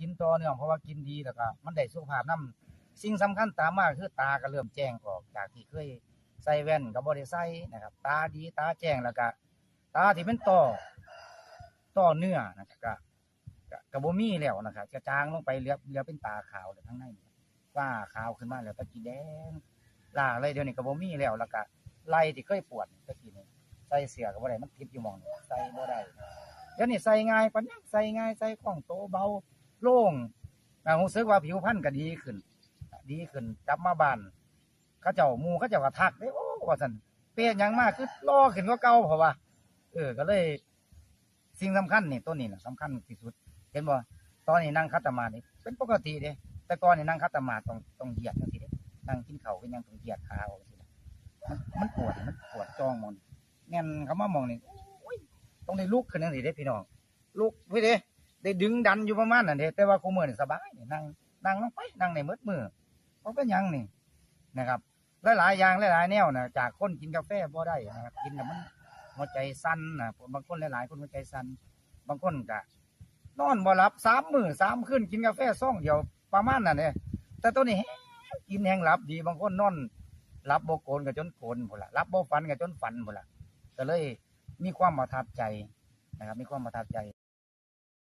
กินต่อเนื่องเพราะว่ากินดีแล้วก็มันได้สุขภาพนํสิ่งสำคัญตามมาคือตาก็เริ่มแจ้งออกจากที่เคยใส่แว่นก็บ่ได้ใส่นะครับ ตาดีตาแจ้งแล้วก็ตาที่เป็นต่อต่อเนื้อนะครับก็ก็ก็บ่มีแล้วนะครับกระจางลงไปเหลือเหลือเป็นตาขาวเลยทั้งในนี่าขาวขึ้นมาแล้วตะกี้แดงล่าเลยเดี๋ยวนี้ก็บ่มีแล้วแล้วก็ไหล่ที่เคยปวดตะกี้นี่ใส่เสือก็บ่ได้มันติดอยู่มองใส่บ่ได้เดี๋ยวนี้ใส่ง่ายปานนี้ใส่ง่ายใส่คล่องโตเบา โล่งแต่รู้สึกว่าผิวพรรณก็ดีขึ้น ดีขึ้นกลับมาบ้านเขาเจ้ามูเขาเจ้าก็ทักเด้โอ้ว่าซั่นเปลี่ยยังมากคือรอขึ้นกว่าเก่าเพราะว่า เออ ก็เลย สิ่งสำคัญนี่ตัวนี้นะสำคัญที่สุด เห็นบ่ตอนนี้นั่งคัตมาธินี่เป็นปกติเด้แต่ก่อนนี่นั่งคัตมาต้องต้องเหยียดจังซี่เด้นั่งกินเข้าก็ยังต้องเหยียดขาเอาจังซี่นะมันปวดมันปวดจ้องมองแน่นเขามามองนี่โอ้ยต้องได้ลุกขึ้นจังซี่เด้พี่น้องลุกไว้เด้ ได้ดึงดันอยู่ประมาณนั้นเด้แต่ว่ากูมื้อนี่สบายนี่นั่งนั่งลงไปนั่งในมืดมือเพราะเป็นยังนี่นะครับหลายๆอย่างหลายๆแนวนะจากคนกินกาแฟบ่ได้นะครับกินแล้วมันหัวใจสั่นนะบางคนหลายๆคนหัวใจสั่นบางคนก็นอนบ่หลับสามมื้อสามคืนกินกาแฟซองเดียวประมาณนั้นเด้แต่ตัวนี้แฮงกินแฮงหลับดีบางคนนอนหลับบ่โกนก็จนโกนพุ่นล่ะหลับบ่ฝันก็จนฝันพุ่นล่ะก็เลยมีความประทับใจนะครับมีความประทับใจ